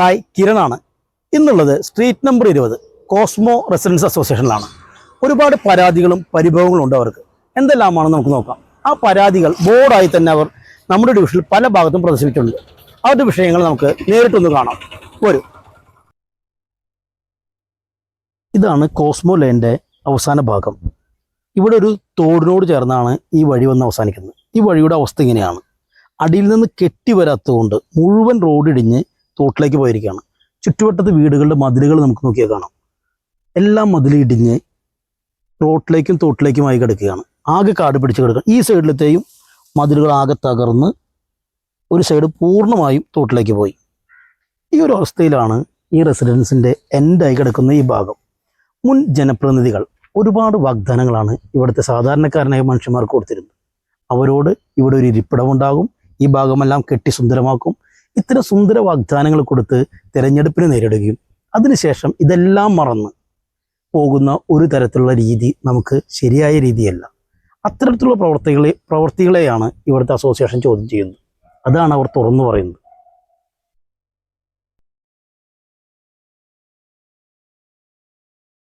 Hi കിരണാണ്. ഇന്നുള്ളത് street number ഇരുപത് കോസ്മോ റെസിഡൻസ് അസോസിയേഷനിലാണ്. ഒരുപാട് പരാതികളും പരിഭവങ്ങളും ഉണ്ട് അവർക്ക്. എന്തെല്ലാമാണെന്ന് നമുക്ക് നോക്കാം. ആ പരാതികൾ ബോർഡായി തന്നെ അവർ നമ്മുടെ ഡിവിഷനിൽ പല ഭാഗത്തും പ്രദർശിപ്പിച്ചിട്ടുണ്ട്. അവരുടെ വിഷയങ്ങൾ നമുക്ക് നേരിട്ടൊന്ന് കാണാം. വരൂ. ഇതാണ് കോസ്മോ ലൈന്റെ അവസാന ഭാഗം. ഇവിടെ ഒരു തോടിനോട് ചേർന്നാണ് ഈ വഴി വന്ന് അവസാനിക്കുന്നത്. ഈ വഴിയുടെ അവസ്ഥ ഇങ്ങനെയാണ്. അടിയിൽ നിന്ന് കെട്ടി വരാത്തതുകൊണ്ട് മുഴുവൻ റോഡ് ഇടിഞ്ഞ് തോട്ടിലേക്ക് പോയിരിക്കുകയാണ്. ചുറ്റുവട്ടത്ത് വീടുകളുടെ മതിലുകൾ നമുക്ക് നോക്കിയാൽ കാണാം. എല്ലാം മതിലിടിഞ്ഞ് റോട്ടിലേക്കും തോട്ടിലേക്കുമായി കിടക്കുകയാണ്. ആകെ കാട് പിടിച്ച് കിടക്കുക ഈ സൈഡിലത്തെയും മതിലുകൾ ആകെ തകർന്ന് ഒരു സൈഡ് പൂർണമായും തോട്ടിലേക്ക് പോയി. ഈ ഒരു അവസ്ഥയിലാണ് ഈ റെസിഡൻസിന്റെ എൻഡായി കിടക്കുന്ന ഈ ഭാഗം. മുൻ ജനപ്രതിനിധികൾ ഒരുപാട് വാഗ്ദാനങ്ങളാണ് ഇവിടുത്തെ സാധാരണക്കാരനായ മനുഷ്യന്മാർക്ക് കൊടുത്തിരുന്നത്. അവരോട് ഇവിടെ ഒരു ഇരിപ്പിടമുണ്ടാകും ഈ ഭാഗമെല്ലാം കെട്ടി സുന്ദരമാക്കും. ഇത്തരം സുന്ദര വാഗ്ദാനങ്ങൾ കൊടുത്ത് തിരഞ്ഞെടുപ്പിനെ നേരിടുകയും അതിനുശേഷം ഇതെല്ലാം മറന്ന് പോകുന്ന ഒരു തരത്തിലുള്ള രീതി നമുക്ക് ശരിയായ രീതിയല്ല. അത്തരത്തിലുള്ള പ്രവർത്തികളെ പ്രവർത്തികളെയാണ് ഇവിടുത്തെ അസോസിയേഷൻ ചോദ്യം ചെയ്യുന്നത്. അതാണ് അവർ തുറന്നു പറയുന്നത്.